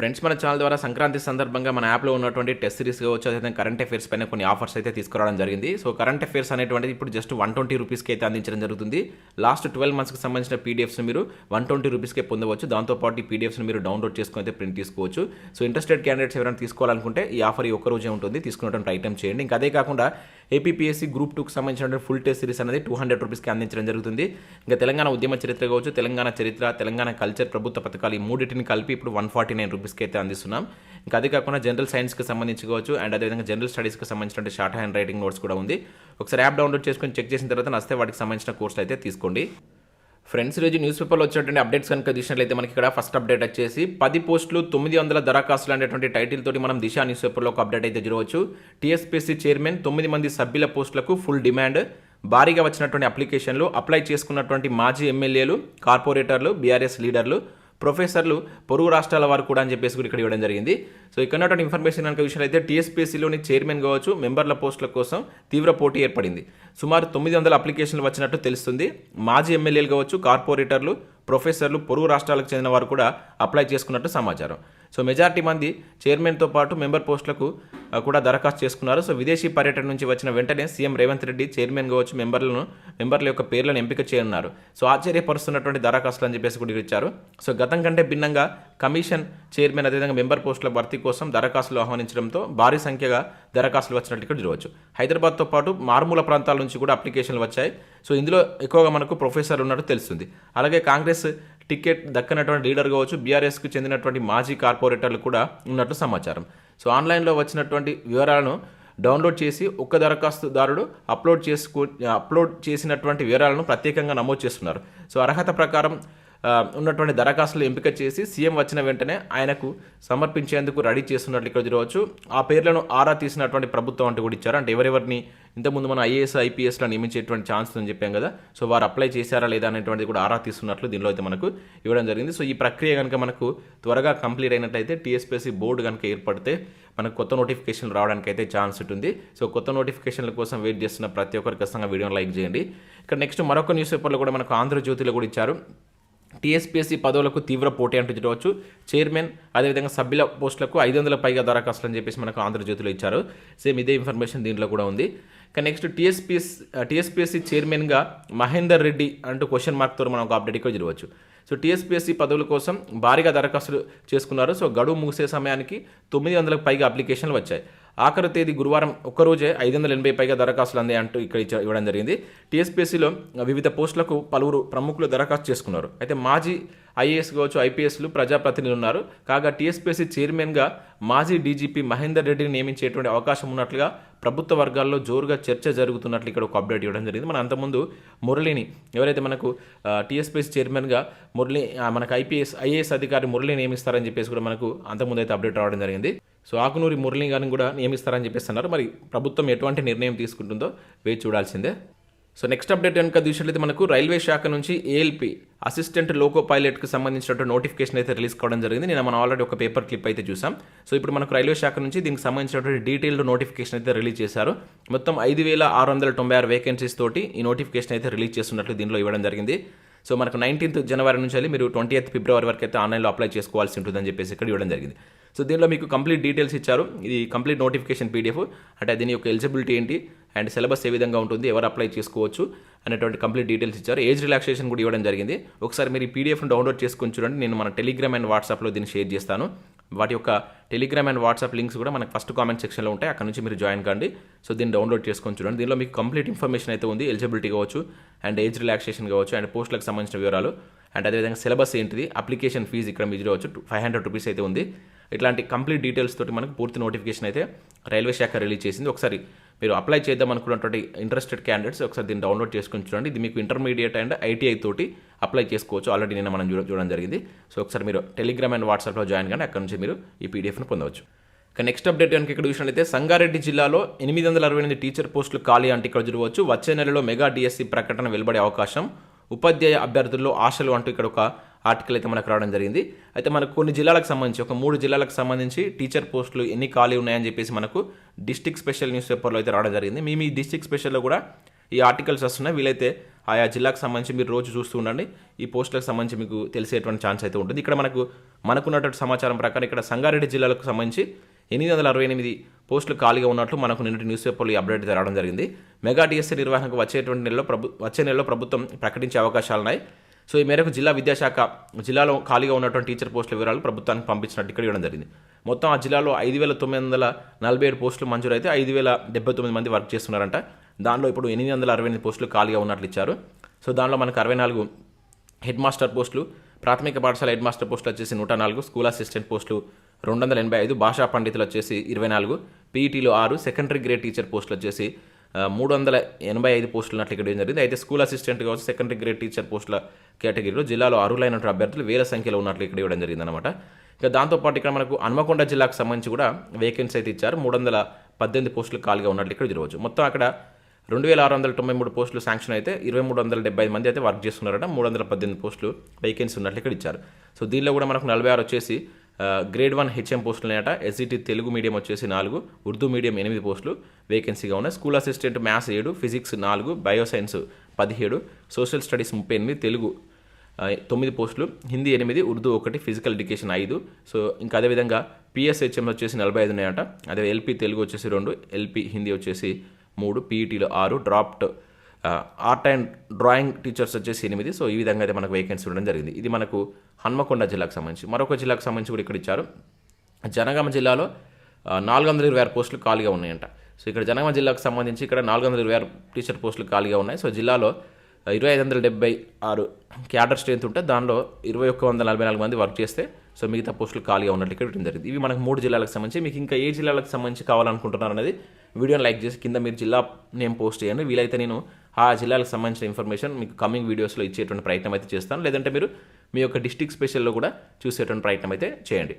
Friends మన channel ద్వారా సంక్రాంతి సందర్భంగా మన యాప్లో ఉన్నటువంటి టెస్ట్ సిరీస్ కావచ్చు అదేవిధంగా కరెంట్ అఫేర్స్ పైన కొన్ని ఆఫర్స్ అయితే తీసుకురావడం జరిగింది. సో కరెంట్ అఫేర్స్ అనేటువంటిది ఇప్పుడు జస్ట్ వన్ ట్వంటీ రూపీస్కి అయితే అందించడం జరుగుతుంది. లాస్ట్ ట్వెల్వ్ మంత్స్కి సంబంధించిన పీడిఎఫ్స్ మీరు వన్ ట్వంటీ రూపీస్కే పొందవచ్చు. దాంతోపాటు ఈ పీడిఎఫ్స్ని మీరు డౌన్లోడ్ చేసుకుని అయితే ప్రింట్ తీసుకోవచ్చు. సో ఇంట్రెస్టెడ్ క్యాండిడేట్స్ ఎవరైనా తీసుకోవాలనుకుంటే ఈ ఆఫర్ ఈ రోజే ఉంటుంది. తీసుకున్నటువంటి ఐటమ్ చేయండి. ఇంకా అదే కాకుండా ఏపీపీఎస్సీ గ్రూప్ టూకి సంబంధించిన ఫుల్ టెస్ట్ సిరీస్ అనేది టూ హండ్రెడ్ రూపీస్కి అందించడం జరుగుతుంది. ఇంకా తెలంగాణ ఉద్యమ చరిత్ర కావచ్చు తెలంగాణ చరిత్ర తెలంగాణ కల్చర్ ప్రభుత్వ పథకాలు ఈ మూడింటిని కలిపి ఇప్పుడు వన్ ఫార్టీ నైన్ రూపీస్కి అయితే అందిస్తున్నాం. ఇంకా అదే కాకుండా జనరల్ సైన్స్కి సంబంధించి కావచ్చు అండ్ అదేవిధంగా జనరల్ స్టడీస్కి సంబంధించిన షార్ట్ హ్యాండ్ రైటింగ్ నోట్స్ కూడా ఉంది. ఒకసారి యాప్ డౌన్లోడ్ చేసుకొని చెక్ చేసిన తర్వాత నస్తే వాటికి సంబంధించిన కోర్సులు అయితే తీసుకోండి. ఫ్రెండ్స్ రోజు న్యూస్ పేపర్లో వచ్చినటువంటి అప్డేట్స్ కనుక చూసినట్లయితే మనకి ఇక్కడ ఫస్ట్ అప్డేట్ వచ్చేసి పది పోస్టులు తొమ్మిది వందల దరఖాస్తులు అనేటువంటి టైటిల్ తోటి మనం దిశ న్యూస్ పేపర్లో ఒక అప్డేట్ అయితే చూడవచ్చు టీఎస్పీసీ చైర్మన్ తొమ్మిది మంది సభ్యుల పోస్టులకు ఫుల్ డిమాండ్ భారీగా వచ్చినటువంటి అప్లికేషన్లు అప్లై చేసుకున్నటువంటి మాజీ ఎమ్మెల్యేలు కార్పొరేటర్లు బీఆర్ఎస్ లీడర్లు ప్రొఫెసర్లు పొరుగు రాష్ట్రాల వారు కూడా అని చెప్పేసి కూడా ఇక్కడ ఇవ్వడం జరిగింది. సో ఇక్కడ ఇన్ఫర్మేషన్ కనుక విషయాలు అయితే టీఎస్పీసీలోని చైర్మన్ కావచ్చు మెంబర్ల పోస్టుల కోసం తీవ్ర పోటీ ఏర్పడింది. సుమారు తొమ్మిది వందల అప్లికేషన్లు వచ్చినట్టు తెలుస్తుంది. మాజీ ఎమ్మెల్యేలు కావచ్చు కార్పొరేటర్లు ప్రొఫెసర్లు పొరుగు రాష్ట్రాలకు చెందిన వారు కూడా అప్లై చేసుకున్నట్టు సమాచారం. సో మెజారిటీ మంది చైర్మన్తో పాటు మెంబర్ పోస్టులకు కూడా దరఖాస్తు చేసుకున్నారు. సో విదేశీ పర్యటన నుంచి వచ్చిన వెంటనే సీఎం రేవంత్ రెడ్డి చైర్మన్ కావచ్చు మెంబర్లను మెంబర్ల యొక్క పేర్లను ఎంపిక చేయనున్నారు. సో ఆశ్చర్యపరుస్తున్నటువంటి దరఖాస్తులు అని చెప్పేసి కూడా ఇచ్చారు. సో గతం కంటే భిన్నంగా కమిషన్ చైర్మన్ అదేవిధంగా మెంబర్ పోస్టుల భర్తీ కోసం దరఖాస్తులు ఆహ్వానించడంతో భారీ సంఖ్యగా దరఖాస్తులు వచ్చినట్టు ఇక్కడ చూడవచ్చు. హైదరాబాద్తో పాటు మారుమూల ప్రాంతాల నుంచి కూడా అప్లికేషన్లు వచ్చాయి. సో ఇందులో ఎక్కువగా మనకు ప్రొఫెసర్లు ఉన్నట్టు తెలుస్తుంది. అలాగే కాంగ్రెస్ టికెట్ దక్కనటువంటి లీడర్ కావచ్చు బీఆర్ఎస్కు చెందినటువంటి మాజీ కార్పొరేటర్లు కూడా ఉన్నట్టు సమాచారం. సో ఆన్లైన్లో వచ్చినటువంటి వివరాలను డౌన్లోడ్ చేసి ఒక్క దరఖాస్తుదారుడు అప్లోడ్ చేసుకు అప్లోడ్ చేసినటువంటి వివరాలను ప్రత్యేకంగా నమోదు చేస్తున్నారు. సో అర్హత ప్రకారం ఉన్నటువంటి దరఖాస్తులు ఎంపిక చేసి సీఎం వచ్చిన వెంటనే ఆయనకు సమర్పించేందుకు రెడీ చేస్తున్నట్లు ఇక్కడ చూడవచ్చు ఆ పేర్లను ఆరా తీసినటువంటి ప్రభుత్వం అంటూ కూడా ఇచ్చారు. అంటే ఎవరెవరిని ఇంతకుముందు మనం ఐఏఎస్ ఐపీఎస్లో నియమించేటువంటి ఛాన్స్ అని చెప్పాం కదా. సో వారు అప్లై చేశారా లేదా అనేటువంటిది కూడా ఆరా తీస్తున్నట్లు దీనిలో అయితే మనకు ఇవ్వడం జరిగింది. సో ఈ ప్రక్రియ కనుక మనకు త్వరగా కంప్లీట్ అయినట్లయితే టీఎస్పీఎస్సీ బోర్డు కనుక ఏర్పడితే మనకు కొత్త నోటిఫికేషన్లు రావడానికి అయితే ఛాన్స్ ఉంటుంది. సో కొత్త నోటిఫికేషన్ల కోసం వెయిట్ చేస్తున్న ప్రతి ఒక్కరు ఖచ్చితంగా వీడియోని లైక్ చేయండి. ఇక్కడ నెక్స్ట్ మరొక న్యూస్ పేపర్లో కూడా మనకు ఆంధ్రజ్యోతిలో కూడా ఇచ్చారు. టీఎస్పీఎస్సీ పదవులకు తీవ్ర పోటీ అంటూ చూడవచ్చు చైర్మన్ అదేవిధంగా సభ్యుల పోస్టులకు ఐదు వందల పైగా దరఖాస్తులు అని చెప్పేసి మనకు ఆంధ్రజ్యోతిలో ఇచ్చారు. సేమ్ ఇదే ఇన్ఫర్మేషన్ దీంట్లో కూడా ఉంది. కానీ నెక్స్ట్ టీఎస్పీఎస్ టీఎస్పీఎస్సీ చైర్మన్గా మహేందర్ రెడ్డి అంటూ క్వశ్చన్ మార్క్తో మనం ఒక అప్డేట్ ఇక్కడ చూడవచ్చు సో టీఎస్పీఎస్సీ పదవుల కోసం భారీగా దరఖాస్తులు చేసుకున్నారు. సో గడువు ముగిసే సమయానికి తొమ్మిది వందలకు పైగా అప్లికేషన్లు వచ్చాయి. ఆఖరి తేదీ గురువారం ఒక్కరోజే ఐదు వందల ఎనభై పైగా దరఖాస్తులు అందాయి అంటూ ఇక్కడ ఇవ్వడం జరిగింది. టీఎస్పీఎస్సీలో వివిధ పోస్టులకు పలువురు ప్రముఖులు దరఖాస్తు చేసుకున్నారు. అయితే మాజీ ఐఏఎస్ కావచ్చు ఐపీఎస్లు ప్రజాప్రతినిధులు ఉన్నారు కాగా టీఎస్పీఎస్సీ చైర్మన్గా మాజీ డీజీపీ మహేందర్ రెడ్డిని నియమించేటువంటి అవకాశం ఉన్నట్లుగా ప్రభుత్వ వర్గాల్లో జోరుగా చర్చ జరుగుతున్నట్లు ఇక్కడ ఒక అప్డేట్ ఇవ్వడం జరిగింది. మన అంతకుముందు మురళిని ఎవరైతే మనకు టీఎస్పీఎస్ చైర్మన్గా మురళి మనకు ఐపీఎస్ ఐఏఎస్ అధికారి మురళి నియమిస్తారని చెప్పేసి కూడా మనకు అంతకుముందు అయితే అప్డేట్ రావడం జరిగింది. సో ఆకునూరి మురళి గారిని కూడా నియమిస్తారని చెప్పేసి అన్నారు. మరి ప్రభుత్వం ఎటువంటి నిర్ణయం తీసుకుంటుందో వేచి చూడాల్సిందే. సో నెక్స్ట్ అప్డేట్ కనుక చూసినట్లయితే మనకు రైల్వే శాఖ నుంచి ఏఎల్పి అసిస్టెంట్ లోకో పైలట్కి సంబంధించినటువంటి నోటిఫికేషన్ అయితే రిలీజ్ కావడం జరిగింది. నేను మనం ఆల్రెడీ ఒక పేపర్ క్లిప్ అయితే చూసాం. సో ఇప్పుడు మనకు రైల్వే శాఖ నుంచి దీనికి సంబంధించినటువంటి డీటెయిల్డ్ నోటిఫికేషన్ అయితే రిలీజ్ చేశారు. మొత్తం ఐదు వేల ఆరు వందల తొంభై ఆరు వేకెన్సీస్ తోటి ఈ నోటిఫికేషన్ అయితే రిలీజ్ చేస్తున్నట్లు దీనిలో ఇవ్వడం జరిగింది. సో మనకు నైన్టీన్త్ జనవరి నుంచి వెళ్ళి మీరు ట్వంటీ ఎయిత్ ఫిబ్రవరి వరకు అయితే ఆన్లైన్లో అప్లై చేసుకోవాల్సి ఉంటుందని చెప్పేసి ఇక్కడ ఇవ్వడం జరిగింది. సో దీనిలో మీకు కంప్లీట్ డీటెయిల్స్ ఇచ్చారు. ఇది కంప్లీట్ నోటిఫికేషన్ పీడిఎఫ్ అంటే దీని యొక్క ఎలిజిబిలిటీ ఏంటి అండ్ సిలబస్ ఏ విధంగా ఉంటుంది ఎవరు అప్లై చేసుకోవచ్చు అనేటువంటి కంప్లీట్ డీటెయిల్స్ ఇచ్చారు. ఏజ్ రిలాక్సేషన్ కూడా ఇవ్వడం జరిగింది. ఒకసారి మీరు ఈ పీడిఎఫ్ను డౌన్లోడ్ చేసుకుని చూడండి. నేను మన టెలిగ్రామ్ అండ్ వాట్సాప్లో దీన్ని షేర్ చేస్తాను. వాటి యొక్క టెలిగ్రామ్ అండ్ వాట్సాప్ లింక్స్ కూడా మనకు ఫస్ట్ కామెంట్ సెక్షన్లో ఉంటాయి. అక్కడ నుంచి మీరు జాయిన్ కండి. సో దీన్ని డౌన్లోడ్ చేసుకొని చూడండి. దీనిలో మీకు కంప్లీట్ ఇన్ఫర్మేషన్ అయితే ఉంది. ఎలిజిబిలిటీ కావచ్చు అండ్ ఏజ్ రిలాక్సేషన్ కావచ్చు అండ్ పోస్టులకు సంబంధించిన వివరాలు. అండ్ అదేవిధంగా సిలబస్ ఏంటిది అప్లికేషన్ ఫీజు ఇక్కడ మీరు చూడవచ్చు ఫైవ్ హండ్రెడ్ రూపీస్ అయితే ఉంది. ఇట్లాంటి కంప్లీట్ డీటెయిల్స్ తోటి మనకు పూర్తి నోటిఫికేషన్ అయితే రైల్వే శాఖ రిలీజ్ చేసింది. ఒకసారి మీరు అప్లై చేద్దాం అనుకున్నటువంటి ఇంట్రెస్టెడ్ క్యాండిడేట్స్ ఒకసారి దీన్ని డౌన్లోడ్ చేసుకుని చూడండి. ఇది మీకు ఇంటర్మీడియట్ అండ్ ఐటీఐ తోటి అప్లై చేసుకోవచ్చు. ఆల్రెడీ నిన్న మనం చూడ చూడడం జరిగింది. సో ఒకసారి మీరు టెలిగ్రామ్ అండ్ వాట్సాప్లో జాయిన్ కానీ అక్కడ నుంచి మీరు ఈ పీడిఎఫ్ను పొందవచ్చు. ఇక నెక్స్ట్ అప్డేట్ కనుక ఇక్కడ చూసినట్లయితే సంగారెడ్డి జిల్లాలో ఎనిమిది వందల అరవై ఎనిమిది టీచర్ పోస్టులు ఖాళీ అంటే ఇక్కడ చూడవచ్చు వచ్చే నెలలో మెగా డిఎస్సి ప్రకటన వెలువడే అవకాశం. ఉపాధ్యాయ అభ్యర్థుల్లో ఆశలు అంటూ ఇక్కడ ఒక ఆర్టికల్ అయితే మనకు రావడం జరిగింది. అయితే మనకు కొన్ని జిల్లాలకు సంబంధించి ఒక మూడు జిల్లాలకు సంబంధించి టీచర్ పోస్టులు ఎన్ని ఖాళీ ఉన్నాయని చెప్పేసి మనకు డిస్టిక్ స్పెషల్ న్యూస్ పేపర్లో అయితే రావడం జరిగింది. మీ మీ డిస్టిక్ స్పెషల్లో కూడా ఈ ఆర్టికల్స్ వస్తున్నాయి. వీలైతే ఆయా జిల్లాకు సంబంధించి మీరు రోజు చూస్తూ ఉండండి. ఈ పోస్టులకు సంబంధించి మీకు తెలిసేటువంటి ఛాన్స్ అయితే ఉంటుంది. ఇక్కడ మనకు మనకున్నటువంటి సమాచారం ప్రకారం ఇక్కడ సంగారెడ్డి జిల్లాలకు సంబంధించి ఎనిమిది వందల అరవై ఎనిమిది పోస్టులు ఖాళీగా ఉన్నట్లు మనకు నిన్నటి న్యూస్ పేపర్లు ఈ అప్డేట్ అయితే రావడం జరిగింది. మెగా డిఎస్సీ నిర్వహణకు వచ్చేటువంటి నెలలో ప్రభు వచ్చే నెలలో ప్రభుత్వం ప్రకటించే అవకాశాలు ఉన్నాయి సో ఈ మేరకు జిల్లా విద్యాశాఖ జిల్లాలో ఖాళీగా ఉన్నటువంటి టీచర్ పోస్టుల వివరాలు ప్రభుత్వానికి పంపించినట్టు ఇక్కడ ఇవ్వడం జరిగింది. మొత్తం ఆ జిల్లాలో ఐదు వేల తొమ్మిది వందల నలభై ఏడు పోస్టులు మంజూరైతే ఐదు వేల డెబ్బై తొమ్మిది మంది వర్క్ చేస్తున్నారంట. దానిలో ఇప్పుడు ఎనిమిది వందల అరవై ఎనిమిది పోస్టులు ఖాళీగా ఉన్నట్లు ఇచ్చారు. సో దానిలో మనకు అరవై నాలుగు హెడ్ మాస్టర్ పోస్టులు ప్రాథమిక పాఠశాల హెడ్ మాస్టర్ పోస్టులు వచ్చేసి నూట నాలుగు స్కూల్ అసిస్టెంట్ పోస్టులు రెండు వందల ఎనభై ఐదు భాషా పండితులు వచ్చేసి ఇరవై నాలుగు పీఈటీలో ఆరు సెకండరీ గ్రేడ్ టీచర్ పోస్టులు వచ్చేసి మూడు వందల ఎనభై ఐదు పోస్టులు అట్లా ఇక్కడ జరిగింది. అయితే స్కూల్ అసిస్టెంట్ కావచ్చు సెకండరీ గ్రేడ్ టీచర్ పోస్టుల కేటగిరీలో జిల్లాలో అర్హులైనటువంటి అభ్యర్థులు వేల సంఖ్యలో ఉన్నట్లు ఇక్కడ ఇవ్వడం జరిగింది అనమాట ఇక దాంతోపాటు ఇక్కడ మనకు హన్మకొండ జిల్లాకు సంబంధించి కూడా వేకెన్సీ అయితే ఇచ్చారు. మూడు వందల పద్దెనిమిది పోస్టులు ఖాళీగా ఉన్నట్లు ఇక్కడ చూడవచ్చు మొత్తం అక్కడ రెండు వేల ఆరు వందల తొంభై మూడు పోస్టులు శాంక్షన్ అయితే ఇరవై మూడు వందల డెబ్బై ఐదు మంది అయితే వర్క్ చేస్తున్నారట. మూడు వందల పద్దెనిమిది పోస్టులు వేకెన్సీ ఉన్నట్లు ఇక్కడ ఇచ్చారు. సో దీనిలో కూడా మనకు నలభై ఆరు వచ్చేసి గ్రేడ్ వన్ హెచ్ఎం పోస్టులు ఉన్నాయట ఎస్జిటి తెలుగు మీడియం వచ్చేసి నాలుగు ఉర్దూ మీడియం ఎనిమిది పోస్టులు వేకెన్సీగా ఉన్నాయి. స్కూల్ అసిస్టెంట్ మ్యాథ్స్ ఏడు ఫిజిక్స్ నాలుగు బయోసైన్స్ పదిహేడు సోషల్ స్టడీస్ ముప్పై ఎనిమిది తెలుగు తొమ్మిది పోస్టులు హిందీ ఎనిమిది ఉర్దూ ఒకటి ఫిజికల్ ఎడ్యుకేషన్ ఐదు. సో ఇంకా అదేవిధంగా పిఎస్హెచ్ఎం వచ్చేసి నలభై ఐదు ఉన్నాయట. అదే ఎల్పి తెలుగు వచ్చేసి రెండు ఎల్పి హిందీ వచ్చేసి మూడు పీఈటీలో ఆరు draft art and drawing teachers వచ్చేసి ఎనిమిది. సో ఈ విధంగా అయితే మనకు వేకెన్సీ ఉండడం జరిగింది. ఇది మనకు హన్మకొండ జిల్లాకు సంబంధించి. మరొక జిల్లాకు సంబంధించి కూడా ఇక్కడ ఇచ్చారు. జనగామ జిల్లాలో నాలుగు వందల ఇరవై ఆరు పోస్టులు ఖాళీగా ఉన్నాయంట. సో ఇక్కడ జనగామ జిల్లాకు సంబంధించి ఇక్కడ నాలుగు వందల ఇరవై ఆరు టీచర్ పోస్టులు ఖాళీగా ఉన్నాయి. సో జిల్లాలో ఇరవై ఐదు వందల డెబ్బై ఆరు క్యాడర్ స్ట్రెంత్ ఉంటే దానిలో ఇరవై ఒక్క వందల నలభై నాలుగు మంది వర్క్ చేస్తే సో మిగతా పోస్టులు ఖాళీగా ఉన్నట్లు ఇక్కడ ఇవ్వడం జరిగింది. ఇవి మనకు మూడు జిల్లాలకు సంబంధించి. మీకు ఇంకా ఏ జిల్లాలకు సంబంధించి కావాలనుకుంటున్నారు అనేది వీడియోని లైక్ చేసి కింద మీరు జిల్లా నేమ్ పోస్ట్ చేయండి. వీలైతే నేను ఆ జిల్లాలకు సంబంధించిన ఇన్ఫర్మేషన్ మీకు కమింగ్ వీడియోస్లో ఇచ్చేటువంటి ప్రయత్నం అయితే చేస్తాను. లేదంటే మీరు మీ యొక్క డిస్టిక్ స్పెషల్లో కూడా చూసేటువంటి ప్రయత్నం అయితే చేయండి.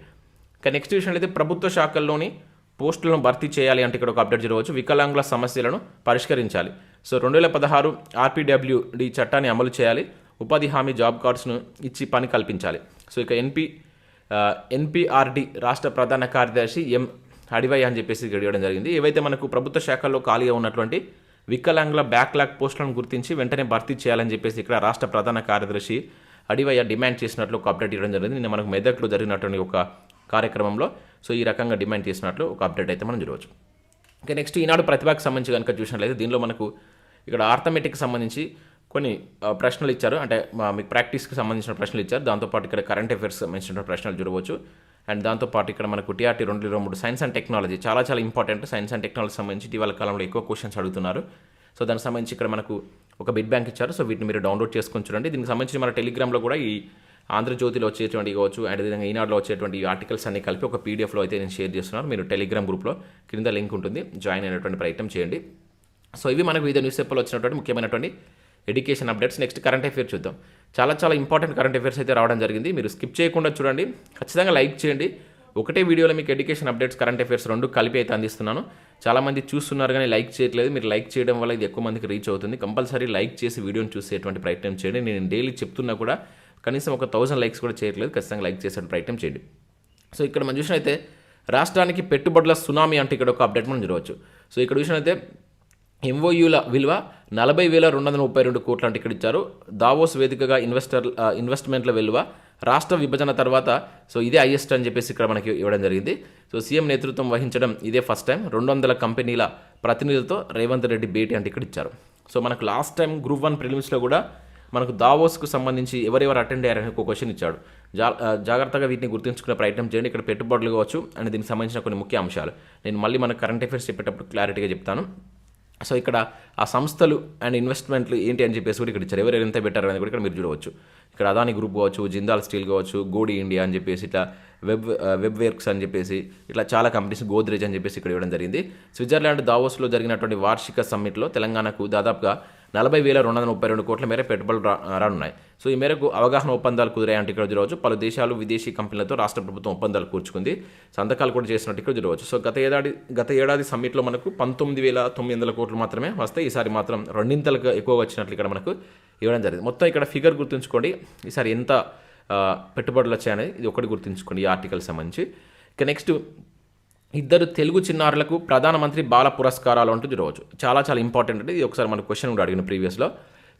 కానీ నెక్స్ట్ విషయంలో అయితే ప్రభుత్వ శాఖల్లోని పోస్టులను భర్తీ చేయాలి అంటే ఇక్కడ ఒక అప్డేట్ జరగవచ్చు. వికలాంగుల సమస్యలను పరిష్కరించాలి. సో రెండు వేల పదహారు ఆర్పీడబ్ల్యూడి చట్టాన్ని అమలు చేయాలి. ఉపాధి హామీ జాబ్ కార్డ్స్ను ఇచ్చి పని కల్పించాలి. సో ఇక ఎన్పి ఎన్పిఆర్డి రాష్ట్ర ప్రధాన కార్యదర్శి ఎం అడివై అని చెప్పేసి గడియడం జరిగింది. ఏవైతే మనకు ప్రభుత్వ శాఖల్లో ఖాళీగా ఉన్నటువంటి వికలాంగుల బ్యాక్లాగ్ పోస్టులను గుర్తించి వెంటనే భర్తీ చేయాలని చెప్పేసి ఇక్కడ రాష్ట్ర ప్రధాన కార్యదర్శి అడివయ్య డిమాండ్ చేసినట్లు ఒక అప్డేట్ ఇవ్వడం జరిగింది. నిన్న మనకు మెదక్లో జరిగినటువంటి ఒక కార్యక్రమంలో సో ఈ రకంగా డిమాండ్ చేసినట్లు ఒక అప్డేట్ అయితే మనం చూడవచ్చు. ఇంకా నెక్స్ట్ ఈనాడు ప్రతిభకు సంబంధించి కనుక చూసినట్లయితే దీనిలో మనకు ఇక్కడ ఆర్థమెటిక్ సంబంధించి కొన్ని ప్రశ్నలు ఇచ్చారు. అంటే మా మీకు ప్రాక్టీస్కి సంబంధించిన ప్రశ్నలు ఇచ్చారు. దాంతోపాటు ఇక్కడ కరెంట్ అఫైర్స్ సంబంధించిన ప్రశ్నలు చూడవచ్చు. అండ్ దాంతోపాటు ఇక్కడ మనకు టీఆర్టీ రెండు ఇరవై మూడు సైన్స్ అండ్ టెక్నాలజీ చాలా చాలా ఇంపార్టెంట్ సైన్స్ అండ్ టెక్నాలజీ సంబంధించి ఇటీవల కాలంలో ఎక్కువ క్వశ్చన్స్ అడుగుతున్నారు. సో దానికి సంబంధించి ఇక్కడ మనకు ఒక బిడ్ బ్యాంక్ ఇచ్చారు. సో వీటిని మీరు డౌన్లోడ్ చేసుకొని చూడండి. దీనికి సంబంధించి మన టెలిగ్రామ్లో కూడా ఈ ఆంధ్రజ్యోతిలో వచ్చేటువంటి కావచ్చు అండ్ అదేవిధంగా ఈనాడులో వచ్చేటువంటి ఈ ఆర్టికల్స్ అన్ని కలిపి ఒక పీడిఎఫ్లో అయితే నేను షేర్ చేస్తున్నాను. మీరు టెలిగ్రామ్ గ్రూప్లో క్రింద లింక్ ఉంటుంది. జాయిన్ అయినటువంటి ప్రయత్నం చేయండి. సో ఇవి మనకు వివిధ న్యూస్ పేపర్లో వచ్చినటువంటి ముఖ్యమైనటువంటి education updates. Next current affair చూద్దాం. చాలా చాలా ఇంపార్టెంట్ కరెంట్ అఫేర్స్ అయితే రావడం జరిగింది. మీరు స్కిప్ చేయకుండా చూడండి. ఖచ్చితంగా లైక్ చేయండి. ఒకటే వీడియోలో మీకు ఎడ్యుకేషన్ అప్డేట్స్ కరెంట్ అఫేర్స్ రెండు కలిపి అయితే అందిస్తున్నాను. చాలామంది చూస్తున్నారు కానీ లైక్ చేయట్లేదు. మీరు లైక్ చేయడం వల్ల ఇది ఎక్కువ మందికి రీచ్ అవుతుంది. కంపల్సరీ లైక్ చేసి వీడియోని చూసేటువంటి ప్రయత్నం చేయండి. నేను డైలీ చెప్తున్నా కూడా కనీసం ఒక థౌసండ్ లైక్స్ కూడా చేయట్లేదు. ఖచ్చితంగా లైక్ చేసే ప్రయత్నం చేయండి. సో ఇక్కడ మనం చూసినైతే రాష్ట్రానికి పెట్టుబడుల సునామీ అంటే ఇక్కడ ఒక అప్డేట్ మనం చూడవచ్చు. సో ఇక్కడ చూసినైతే ఎంఓయూల విలువ నలభై వేల రెండు వందల ముప్పై రెండు కోట్ల అంటే ఇక్కడ ఇచ్చారు. దావోస్ వేదికగా ఇన్వెస్టర్ ఇన్వెస్ట్మెంట్ల విలువ రాష్ట్ర విభజన తర్వాత సో ఇదే హైయెస్ట్ అని చెప్పేసి ఇక్కడ మనకి ఇవ్వడం జరిగింది. సో సీఎం నేతృత్వం వహించడం ఇదే ఫస్ట్ టైం రెండు వందల కంపెనీల ప్రతినిధులతో రేవంత్ రెడ్డి భేటీ అంటే ఇక్కడ ఇచ్చారు. సో మనకు లాస్ట్ టైం గ్రూప్ వన్ ప్రిలిమ్స్లో కూడా మనకు దావోస్కు సంబంధించి ఎవరెవరు అటెండ్ అయ్యారని ఒక క్వశ్చన్ ఇచ్చాడు. జా జాగ్రత్తగా వీటిని గుర్తుంచుకునే ప్రయత్నం చేయండి. ఇక్కడ పెట్టుబడులు కావచ్చు అండ్ దీనికి సంబంధించిన కొన్ని ముఖ్య అంశాలు. నేను మళ్ళీ మన కరెంట్ అఫైర్స్ చెప్పేటప్పుడు క్లారిటీగా చెప్తాను. సో ఇక్కడ ఆ సంస్థలు అండ్ ఇన్వెస్ట్మెంట్లు ఏంటి అని చెప్పేసి కూడా ఇక్కడ ఇచ్చారు. ఎవరు ఎంత పెట్టారు అనేది కూడా ఇక్కడ మీరు చూడవచ్చు. ఇక్కడ అదాని గ్రూప్ కావచ్చు జిందాల్ స్టీల్ కావచ్చు గోడి ఇండియా అని చెప్పేసి ఇట్లా వెబ్ వెబ్ వర్క్స్ అని చెప్పేసి ఇట్లా చాలా కంపెనీస్ గోద్రేజ్ అని చెప్పేసి ఇక్కడ ఇవ్వడం జరిగింది. స్విట్జర్లాండ్ దావోస్లో జరిగినటువంటి వార్షిక సమ్మిట్లో తెలంగాణకు దాదాపుగా నలభై వేల రెండు వందల ముప్పై రెండు కోట్ల మేర పెట్టుబడులు రా రానున్నాయి. సో ఈ మేరకు అవగాహన ఒప్పందాలు కుదిరాయంటే ఇక్కడ చూడవచ్చు పలు దేశాలు విదేశీ కంపెనీలతో రాష్ట్ర ప్రభుత్వం ఒప్పందాలు కూర్చుకుంది. సంతకాలు కూడా చేసినట్టు ఇక్కడ చూడవచ్చు సో గత ఏడాది గత ఏడాది సమ్మిట్లో మనకు పంతొమ్మిది వేల తొమ్మిది వందల కోట్లు మాత్రమే వస్తాయి ఈసారి మాత్రం రెండింతలకు ఎక్కువ వచ్చినట్లు ఇక్కడ మనకు ఇవ్వడం జరిగింది. మొత్తం ఇక్కడ ఫిగర్ గుర్తుంచుకోండి. ఈసారి ఎంత పెట్టుబడులు వచ్చాయనేది ఇది ఒకటి గుర్తుంచుకోండి ఈ ఆర్టికల్ సంబంధించి. ఇక నెక్స్ట్ ఇద్దరు తెలుగు చిన్నారులకు ప్రధానమంత్రి బాల పురస్కారాలు అంటుంది రోజు. చాలా చాలా ఇంపార్టెంట్ అంటే ఇది ఒకసారి మన క్వశ్చన్ కూడా అడిగిన ప్రీవియస్లో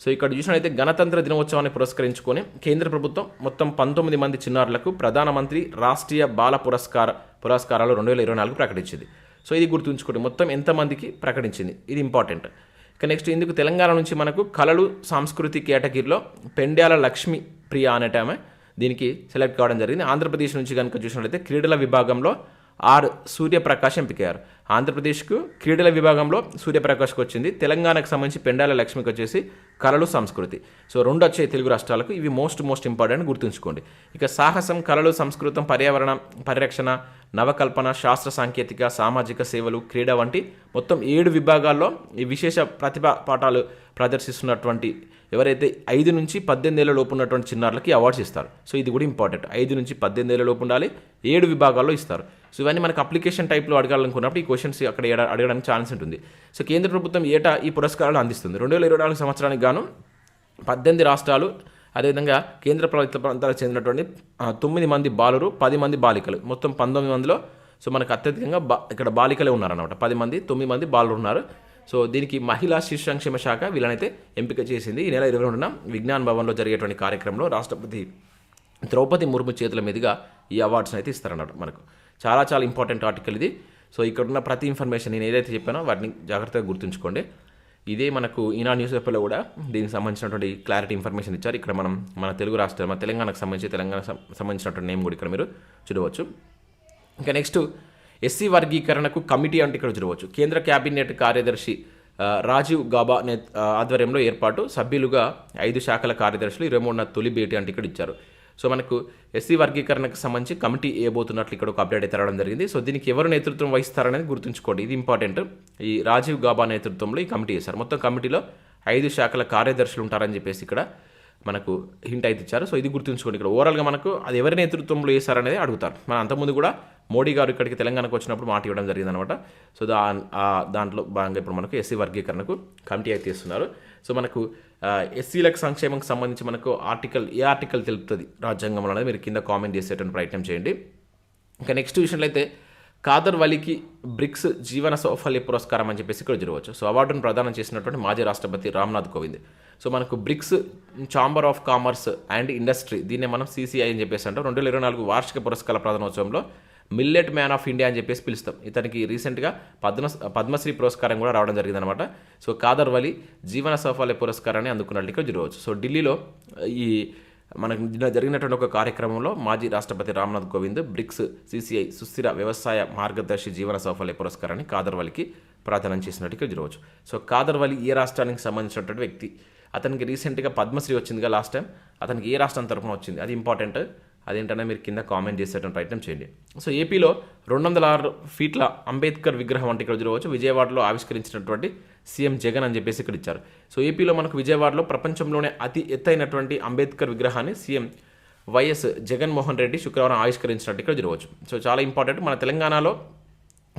సో ఇక్కడ చూసినట్లయితే గణతంత్ర దినోత్సవాన్ని పురస్కరించుకొని కేంద్ర ప్రభుత్వం మొత్తం పంతొమ్మిది మంది చిన్నారులకు ప్రధానమంత్రి రాష్ట్రీయ బాల పురస్కార పురస్కారాలు రెండు వేల ఇరవై నాలుగు ప్రకటించింది. సో ఇది గుర్తుంచుకోండి. మొత్తం ఎంతమందికి ప్రకటించింది? ఇది ఇంపార్టెంట్ ఇక నెక్స్ట్ ఇందుకు తెలంగాణ నుంచి మనకు కళలు సాంస్కృతి కేటగిరీలో పెండ్యాల లక్ష్మి ప్రియ అనేట ఆమె దీనికి సెలెక్ట్ కావడం జరిగింది. ఆంధ్రప్రదేశ్ నుంచి కనుక చూసినట్లయితే క్రీడల విభాగంలో ఆర్ సూర్యప్రకాష్ ఎంపికయ్యారు ఆంధ్రప్రదేశ్కు క్రీడల విభాగంలో సూర్యప్రకాష్కి వచ్చింది తెలంగాణకు సంబంధించి పెండాల లక్ష్మికి వచ్చేసి కళలు సంస్కృతి. సో రెండు వచ్చే తెలుగు రాష్ట్రాలకు. ఇవి మోస్ట్ మోస్ట్ ఇంపార్టెంట్ గుర్తుంచుకోండి. ఇక సాహసం కళలు సంస్కృతం పర్యావరణ పరిరక్షణ నవకల్పన శాస్త్ర సాంకేతిక సామాజిక సేవలు క్రీడ వంటి మొత్తం ఏడు విభాగాల్లో ఈ విశేష ప్రతిభా పాఠాలు ప్రదర్శిస్తున్నటువంటి ఎవరైతే ఐదు నుంచి పద్దెనిమిది ఏళ్ళ లోపు ఉన్నటువంటి చిన్నారులకి అవార్డ్స్ ఇస్తారు. సో ఇది కూడా ఇంపార్టెంట్. ఐదు నుంచి పద్దెనిమిది ఏళ్ళ లోపు ఉండాలి ఏడు విభాగాల్లో ఇస్తారు. సో ఇవన్నీ మనకు అప్లికేషన్ టైప్లో అడగాలనుకున్నప్పుడు ఈ క్వశ్చన్స్ అక్కడ అడగడానికి ఛాన్స్ ఉంటుంది. సో కేంద్ర ప్రభుత్వం ఏటా ఈ పురస్కారాలు అందిస్తుంది? రెండు వేల ఇరవై నాలుగు సంవత్సరానికి గాను పద్దెనిమిది రాష్ట్రాలు అదేవిధంగా కేంద్ర ప్రభుత్వ ప్రాంతాలకు చెందినటువంటి తొమ్మిది మంది బాలురు పది మంది బాలికలు. మొత్తం పంతొమ్మిది మందిలో సో మనకు అత్యధికంగా బా ఇక్కడ బాలికలే ఉన్నారన్నమాట. పది మంది తొమ్మిది మంది బాలురు ఉన్నారు సో దీనికి మహిళా శిశు సంక్షేమ శాఖ వీళ్ళనైతే ఎంపిక చేసింది. ఈ నెల ఇరవై రెండున విజ్ఞాన్ భవన్లో జరిగేటువంటి కార్యక్రమంలో రాష్ట్రపతి ద్రౌపది ముర్ము చేతుల మీదుగా ఈ అవార్డ్స్ని అయితే ఇస్తారన్నమాట మనకు. చాలా చాలా ఇంపార్టెంట్ ఆర్టికల్ ఇది. సో ఇక్కడ ఉన్న ప్రతి ఇన్ఫర్మేషన్ నేను ఏదైతే చెప్పానో వాటిని జాగ్రత్తగా గుర్తుంచుకోండి. ఇదే మనకు ఈనా న్యూస్ పేపర్లో కూడా దీనికి సంబంధించినటువంటి క్లారిటీ ఇన్ఫర్మేషన్ ఇచ్చారు. ఇక్కడ మనం మన తెలుగు రాష్ట్రాలు మన తెలంగాణకు సంబంధించి తెలంగాణకు సంబంధించినటువంటి నేమ్ కూడా ఇక్కడ మీరు చూడవచ్చు. ఇంకా నెక్స్ట్ ఎస్సీ వర్గీకరణకు కమిటీ అంటే ఇక్కడ చూడవచ్చు కేంద్ర క్యాబినెట్ కార్యదర్శి రాజీవ్ గాబా నే ఆధ్వర్యంలో ఏర్పాటు. సభ్యులుగా ఐదు శాఖల కార్యదర్శులు ఇరవై మూడున తొలి భేటీ అంటే ఇక్కడ ఇచ్చారు. సో మనకు ఎస్సీ వర్గీకరణకు సంబంధించి కమిటీ ఏబోతున్నట్లు ఇక్కడ ఒక అప్డేట్ అయితే రావడం జరిగింది. సో దీనికి ఎవరు నేతృత్వం వహిస్తారనేది గుర్తుంచుకోండి. ఇది ఇంపార్టెంట్. ఈ రాజీవ్ గాబా నేతృత్వంలో ఈ కమిటీ చేశారు. మొత్తం కమిటీలో ఐదు శాఖల కార్యదర్శులు ఉంటారని చెప్పేసి ఇక్కడ మనకు హింట్ అయితే ఇచ్చారు. సో ఇది గుర్తుంచుకోండి ఇక్కడ. ఓవరాల్గా మనకు అది ఎవరి నేతృత్వంలో వేశారనేది అడుగుతారు. మన అంతకుముందు కూడా మోడీ గారు ఇక్కడికి తెలంగాణకు వచ్చినప్పుడు మాట ఇవ్వడం జరిగిందనమాట. సో దా దాంట్లో భాగంగా ఇప్పుడు మనకు ఎస్సీ వర్గీకరణకు కమిటీ అయితే ఇస్తున్నారు. సో మనకు ఎస్సీలకు సంక్షేమంకి సంబంధించి మనకు ఆర్టికల్ ఏ ఆర్టికల్ తెలుపుతుంది రాజ్యాంగంలో అనేది మీరు కింద కామెంట్ చేసేటువంటి ప్రయత్నం చేయండి. ఇంకా నెక్స్ట్ విషయంలో అయితే కాదర్ వలికి బ్రిక్స్ జీవన సౌఫల్య పురస్కారం అని చెప్పేసి ఇక్కడ జరగవచ్చు. సో అవార్డును ప్రదానం చేసినటువంటి మాజీ రాష్ట్రపతి రామ్నాథ్ కోవింద్. సో మనకు BRICS chamber of commerce and industry దీన్నే మనం సీసీఐ అని చెప్పేసి అంటాం. రెండు వేల ఇరవై నాలుగు వార్షిక పురస్కార ప్రధానోత్సవంలో మిల్లెట్ మ్యాన్ ఆఫ్ ఇండియా అని చెప్పేసి పిలుస్తాం. ఇతనికి రీసెంట్గా పద్మ పద్మశ్రీ పురస్కారం కూడా రావడం జరిగిందనమాట సో కాదర్ వలి జీవన సౌఫల్య పురస్కారాన్ని అందుకున్నట్లు ఇక్కడ చూడవచ్చు. సో ఢిల్లీలో ఈ మనకు నిన్న జరిగినటువంటి ఒక కార్యక్రమంలో మాజీ రాష్ట్రపతి రామ్నాథ్ కోవింద్ బ్రిక్స్ సిసిఐ సుస్థిర వ్యవసాయ మార్గదర్శి జీవన సౌఫల్య పురస్కారాన్ని కాదర్వలికి ప్రదానం చేసినట్టు ఇక్కడ చూడవచ్చు. సో కాదర్వలి ఏ రాష్ట్రానికి సంబంధించినటువంటి వ్యక్తి? అతనికి రీసెంట్గా పద్మశ్రీ వచ్చిందిగా లాస్ట్ టైం అతనికి ఏ రాష్ట్రం తరఫున వచ్చింది? అది ఇంపార్టెంట్ అదేంటనే మీరు కింద కామెంట్ చేసేటువంటి ప్రయత్నం చేయండి. సో ఏపీలో రెండు వందల ఆరు ఫీట్ల అంబేద్కర్ విగ్రహం అంటే ఇక్కడ చూడవచ్చు. విజయవాడలో ఆవిష్కరించినటువంటి సీఎం జగన్ అని చెప్పేసి ఇక్కడ ఇచ్చారు. సో ఏపీలో మనకు విజయవాడలో ప్రపంచంలోనే అతి ఎత్తైనటువంటి అంబేద్కర్ విగ్రహాన్ని సీఎం వైఎస్ జగన్మోహన్ రెడ్డి శుక్రవారం ఆవిష్కరించినట్టు ఇక్కడ చూడవచ్చు. సో చాలా ఇంపార్టెంట్. మన తెలంగాణలో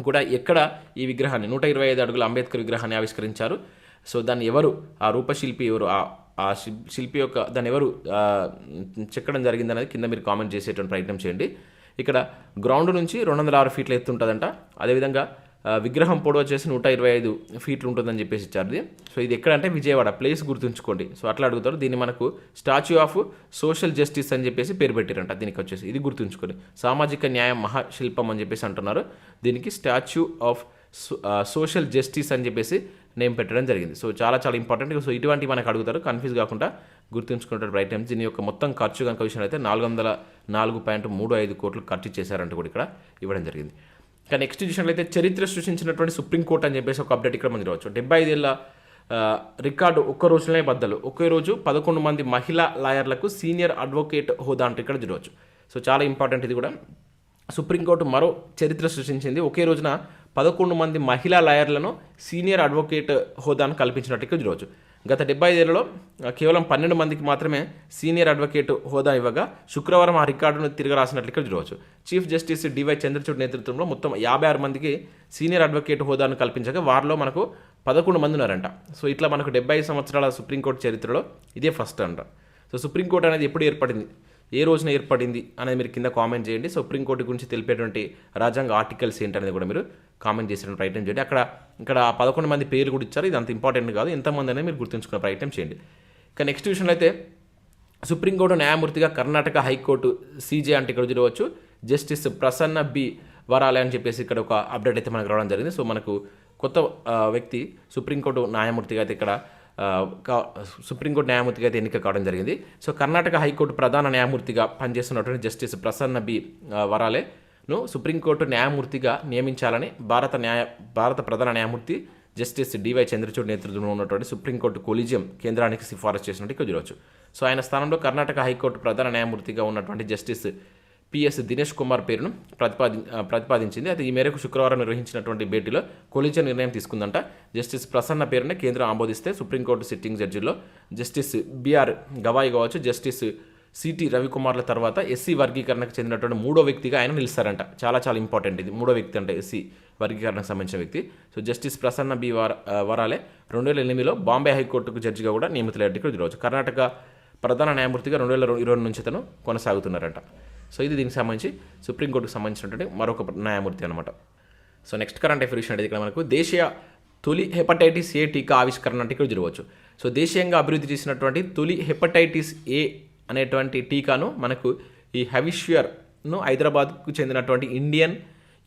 కూడా ఎక్కడ ఈ విగ్రహాన్ని నూట ఇరవై ఐదు అడుగుల అంబేద్కర్ విగ్రహాన్ని ఆవిష్కరించారు. సో దాన్ని ఎవరు? ఆ రూపశిల్పి ఎవరు? ఆ ఆ శిల్- శిల్పి యొక్క దాన్ని ఎవరు చెక్కడం జరిగింది అనేది కింద మీరు కామెంట్ చేసేటువంటి ప్రయత్నం చేయండి. ఇక్కడ గ్రౌండ్ నుంచి రెండు వందల ఆరు ఫీట్ల ఎత్తు ఉంటుందంట అదేవిధంగా విగ్రహం పొడవు వచ్చేసి నూట ఇరవై ఐదు ఫీట్లు ఉంటుందని చెప్పేసి ఇచ్చారు ఇది. సో ఇది ఎక్కడంటే విజయవాడ ప్లేస్ గుర్తుంచుకోండి. సో అట్లా అడుగుతారు. దీన్ని మనకు స్టాచ్యూ ఆఫ్ సోషల్ జస్టిస్ అని చెప్పేసి పేరు పెట్టారంట. దీనికి వచ్చేసి ఇది గుర్తుంచుకోండి. సామాజిక న్యాయం మహాశిల్పం అని చెప్పేసి అంటున్నారు. దీనికి స్టాచ్యూ ఆఫ్ సోషల్ జస్టిస్ అని చెప్పేసి నేమ్ పెట్టడం జరిగింది. సో చాలా చాలా ఇంపార్టెంట్ సో ఇటువంటి మనకు అడుగుతారు. కన్ఫ్యూజ్ కాకుండా గుర్తుంచుకుంటారు రైట్ టైమ్స్ దీని యొక్క మొత్తం ఖర్చు కనుక విషయంలో అయితే నాలుగు వందల నాలుగు పాయింట్ మూడు ఐదు కోట్లు ఖర్చు చేశారంటూ కూడా ఇక్కడ ఇవ్వడం జరిగింది. కానీ నెక్స్ట్ చూసినట్లయితే చరిత్ర సృష్టించినటువంటి సుప్రీంకోర్టు అని చెప్పేసి ఒక అప్డేట్ ఇక్కడ మనం చూడవచ్చు. డెబ్బై ఐదేళ్ళ రికార్డు ఒక్క రోజులోనే బద్దలు. ఒకే రోజు పదకొండు మంది మహిళా లాయర్లకు సీనియర్ అడ్వకేట్ హోదా అంటే ఇక్కడ చూడవచ్చు. సో చాలా ఇంపార్టెంట్ ఇది కూడా. సుప్రీంకోర్టు మరో చరిత్ర సృష్టించింది. ఒకే రోజున పదకొండు మంది మహిళా లాయర్లను సీనియర్ అడ్వకేట్ హోదాను కల్పించినట్టు చూడవచ్చు గత డెబ్బై ఐదేళ్ళలో కేవలం పన్నెండు మందికి మాత్రమే సీనియర్ అడ్వకేట్ హోదా ఇవ్వగా శుక్రవారం ఆ రికార్డును తిరిగి రాసినట్లు చూడవచ్చు చీఫ్ జస్టిస్ డివై చంద్రచూడ్ నేతృత్వంలో మొత్తం యాభై ఆరు మందికి సీనియర్ అడ్వకేట్ హోదాను కల్పించగా వారిలో మనకు పదకొండు మంది ఉన్నారంట. సో ఇట్లా మనకు డెబ్బై ఐదు సంవత్సరాల సుప్రీంకోర్టు చరిత్రలో ఇదే ఫస్ట్ అంట. సో సుప్రీంకోర్టు అనేది ఎప్పుడు ఏర్పడింది? ఏ రోజున ఏర్పడింది అనేది మీరు కింద కామెంట్ చేయండి. సుప్రీంకోర్టు గురించి తెలిపేటువంటి రాజ్యాంగ ఆర్టికల్స్ ఏంటనేది కూడా మీరు కామెంట్ చేసిన ప్రయత్నం చేయండి. అక్కడ ఇక్కడ పదకొండు మంది పేర్లు కూడా ఇచ్చారు. ఇది అంత ఇంపార్టెంట్ కాదు. ఎంతమంది అనేది మీరు గుర్తుంచుకునే ప్రయత్నం చేయండి. ఇక నెక్స్ట్ విషయంలో అయితే సుప్రీంకోర్టు న్యాయమూర్తిగా కర్ణాటక హైకోర్టు సీజే అంటే ఇక్కడ చూడవచ్చు జస్టిస్ ప్రసన్న బి వరాలే అని చెప్పేసి ఇక్కడ ఒక అప్డేట్ అయితే మనకు రావడం జరిగింది. సో మనకు కొత్త వ్యక్తి సుప్రీంకోర్టు న్యాయమూర్తిగా అయితే ఇక్కడ సుప్రీంకోర్టు న్యాయమూర్తిగా అయితే ఎన్నిక కావడం జరిగింది. సో కర్ణాటక హైకోర్టు ప్రధాన న్యాయమూర్తిగా పనిచేస్తున్నటువంటి జస్టిస్ ప్రసన్న బి వరాలే. ను సుప్రీంకోర్టు న్యాయమూర్తిగా నియమించాలని భారత న్యాయ భారత ప్రధాన న్యాయమూర్తి జస్టిస్ డివై చంద్రచూడ్ నేతృత్వంలో ఉన్నటువంటి సుప్రీంకోర్టు కొలిజియం కేంద్రానికి సిఫారసు చేసినట్టు ఇక్కడ చూడవచ్చు సో ఆయన స్థానంలో కర్ణాటక హైకోర్టు ప్రధాన న్యాయమూర్తిగా ఉన్నటువంటి జస్టిస్ పిఎస్ దినేష్ కుమార్ పేరును ప్రతిపాది ప్రతిపాదించింది. అయితే ఈ మేరకు శుక్రవారం నిర్వహించినటువంటి భేటీలో కొలిజియం నిర్ణయం తీసుకుందంట. జస్టిస్ ప్రసన్న పేరుని కేంద్రం ఆమోదిస్తే సుప్రీంకోర్టు సిట్టింగ్ జడ్జిలో జస్టిస్ బిఆర్ గవాయి కావచ్చు జస్టిస్ సిటీ రవికుమార్ల తర్వాత ఎస్సీ వర్గీకరణకు చెందినటువంటి మూడో వ్యక్తిగా ఆయన నిలుస్తారంట. చాలా చాలా ఇంపార్టెంట్ ఇది. మూడో వ్యక్తి అంటే ఎస్సీ వర్గీకరణకు సంబంధించిన వ్యక్తి. సో జస్టిస్ ప్రసన్న బి వర వరాలే రెండు వేల ఎనిమిదిలో బాంబే హైకోర్టుకు జడ్జిగా కూడా నియమితులయ్యారు ఇక్కడ ఈరోజు కర్ణాటక ప్రధాన న్యాయమూర్తిగా రెండు వేల ఇరవై నుంచి అతను కొనసాగుతున్నారంట. సో ఇది దీనికి సంబంధించి సుప్రీంకోర్టుకు సంబంధించినటువంటి మరొక న్యాయమూర్తి అనమాట సో నెక్స్ట్ కరెంట్ అఫేర్ విషయం అనేది ఇక్కడ మనకు దేశీయ తొలి హెపటైటిస్ ఏ టీకా ఆవిష్కరణ అంటే ఇక్కడ జరగవచ్చు సో దేశీయంగా అభివృద్ధి చేసినటువంటి తొలి హెపటైటిస్ ఏ అనేటువంటి టీకాను మనకు ఈ హెవిష్యూర్ను హైదరాబాద్కు చెందినటువంటి ఇండియన్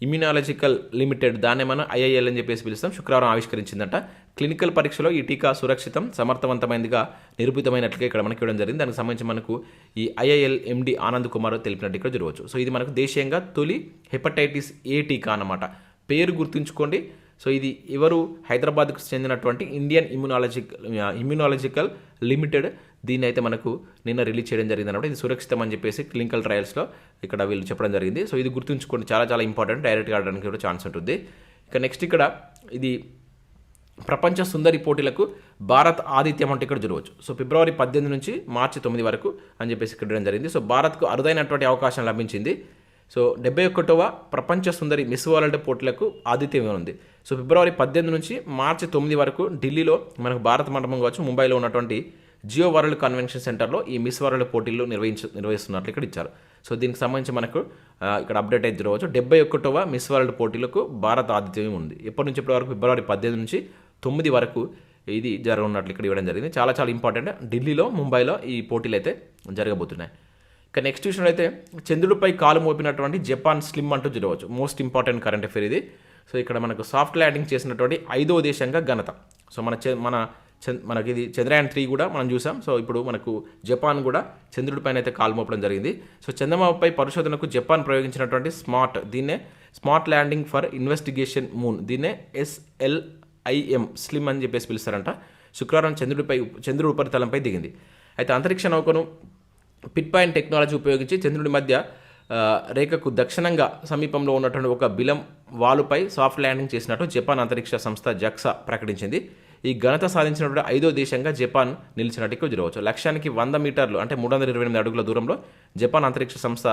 ఇమ్యునాలజికల్ లిమిటెడ్ దాన్నే మనం ఐఐఎల్ అని చెప్పేసి పిలుస్తాం శుక్రవారం ఆవిష్కరించిందట. క్లినికల్ పరీక్షలో ఈ టీకా సురక్షితం సమర్థవంతమైనదిగా నిరూపితమైనట్లుగా ఇక్కడ మనకి ఇవ్వడం జరిగింది. దానికి సంబంధించి మనకు ఈ ఐఐఎల్ ఎండి ఆనంద్ కుమార్ తెలిపినట్టు ఇక్కడ జరగవచ్చు. సో ఇది మనకు దేశీయంగా తొలి హెపటైటిస్ ఏ టీకా అన్నమాట. పేరు గుర్తుంచుకోండి. సో ఇది ఎవరు హైదరాబాద్కు చెందినటువంటి ఇండియన్ ఇమ్యునాలజికల్ ఇమ్యునాలజికల్ లిమిటెడ్ దీన్ని అయితే మనకు నిన్న రిలీజ్ చేయడం జరిగింది అనమాట ఇది సురక్షితం అని చెప్పేసి క్లినికల్ ట్రయల్స్లో ఇక్కడ వీళ్ళు చెప్పడం జరిగింది. సో ఇది గుర్తుంచుకోండి చాలా చాలా ఇంపార్టెంట్. డైరెక్ట్గా ఆడడానికి కూడా ఛాన్స్ ఉంటుంది. ఇక నెక్స్ట్ ఇక్కడ ఇది ప్రపంచ సుందరి పోటీలకు భారత్ ఆతిథ్యం అంటే ఇక్కడ చూడవచ్చు సో ఫిబ్రవరి పద్దెనిమిది నుంచి మార్చి తొమ్మిది వరకు అని చెప్పేసి ఇక్కడ ఇవ్వడం జరిగింది. సో భారత్కు అరుదైనటువంటి అవకాశం లభించింది. సో డెబ్బై ఒకటవ ప్రపంచ సుందరి మిస్ వరల్డ్ పోటీలకు ఆతిథ్యం ఉంది సో ఫిబ్రవరి పద్దెనిమిది నుంచి మార్చి తొమ్మిది వరకు ఢిల్లీలో మనకు భారత మండపం కావచ్చు ముంబైలో ఉన్నటువంటి జియో వరల్డ్ కన్వెన్షన్ సెంటర్లో ఈ మిస్ వరల్డ్ పోటీలు నిర్వహించ నిర్వహిస్తున్నట్లు ఇక్కడ ఇచ్చారు. సో దీనికి సంబంధించి మనకు ఇక్కడ అప్డేట్ అయితే చూడవచ్చు. డెబ్బై ఒకటవ మిస్ వరల్డ్ పోటీలకు భారత ఆతిథ్యం ఉంది. ఎప్పటి నుంచి ఇప్పటి వరకు ఫిబ్రవరి పద్దెనిమిది నుంచి తొమ్మిది వరకు ఇది జరగనున్నట్లు ఇక్కడ ఇవ్వడం జరిగింది. చాలా చాలా ఇంపార్టెంట్. ఢిల్లీలో ముంబైలో ఈ పోటీలు అయితే జరగబోతున్నాయి. ఇక నెక్స్ట్ విషయంలో అయితే చంద్రుడిపై కాలు మోపినటువంటి జపాన్ స్లిమ్ అంటూ చూడవచ్చు. మోస్ట్ ఇంపార్టెంట్ కరెంట్ అఫేర్ ఇది. సో ఇక్కడ మనకు సాఫ్ట్ ల్యాండింగ్ చేసినటువంటి ఐదో దేశంగా ఘనత. సో మన చే- మన మనకి ఇది చంద్రయాన్ త్రీ కూడా మనం చూసాం. సో ఇప్పుడు మనకు జపాన్ కూడా చంద్రుడిపైన అయితే కాలు మోపడం జరిగింది. సో చంద్రమాపై పరిశోధనకు జపాన్ ప్రయోగించినటువంటి స్మార్ట్ దీన్నే smart landing for investigation moon దీన్నే S L I M SLIM అని చెప్పేసి పిలుస్తారంట. శుక్రవారం చంద్రుడిపై చంద్రుడి ఉపరితలంపై దిగింది. అయితే అంతరిక్ష నౌకను పిట్ పాయింట్ టెక్నాలజీ ఉపయోగించి చంద్రుడి మధ్య రేఖకు దక్షిణంగా సమీపంలో ఉన్నటువంటి ఒక బిలం వాలుపై సాఫ్ట్ ల్యాండింగ్ చేసినట్టు జపాన్ అంతరిక్ష సంస్థ జక్సా ప్రకటించింది. ఈ ఘనత సాధించినటువంటి ఐదో దేశంగా జపాన్ నిలిచినట్టు ఇక్కడ చూడవచ్చు. లక్ష్యానికి వంద మీటర్లు అంటే మూడు వందల ఇరవై ఎనిమిది అడుగుల దూరంలో జపాన్ అంతరిక్ష సంస్థ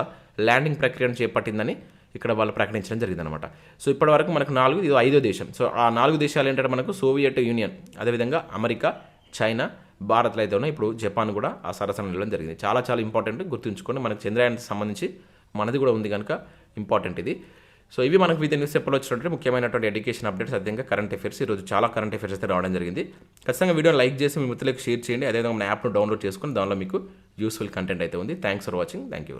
ల్యాండింగ్ ప్రక్రియను చేపట్టిందని ఇక్కడ వాళ్ళు ప్రకటించడం జరిగిందనమాట సో ఇప్పటి వరకు మనకు నాలుగు ఇది ఐదో దేశం. సో ఆ నాలుగు దేశాలు ఏంటంటే మనకు సోవియట్ యూనియన్ అదేవిధంగా అమెరికా చైనా భారత్లో అయితే ఉన్నాయి. ఇప్పుడు జపాన్ కూడా ఆ సరసన వెళ్ళడం జరిగింది. చాలా చాలా ఇంపార్టెంట్ గుర్తుంచుకొని మనకు చంద్రయానికి సంబంధించి మనది కూడా ఉంది కనుక ఇంపార్టెంట్ ఇది. సో ఇవి మనకు వివిధ న్యూస్ పేపర్లో వచ్చినటువంటి ముఖ్యమైనటువంటి ఎడ్యుకేషన్ అప్డేట్స్ అదేవిధంగా కరెంట్ అఫేర్స్ ఈరోజు చాలా కరెంట్ అఫేర్స్ అయితే రావడం జరిగింది. ఖచ్చితంగా వీడియో లైక్ చేసి మీ మిత్రులకు షేర్ చేయండి. అదేవిధంగా మన యాప్ను డౌన్లోడ్ చేసుకుని దానిలో మీకు యూస్ఫుల్ కంటెంట్ అయితే ఉంది. Thanks for watching thank you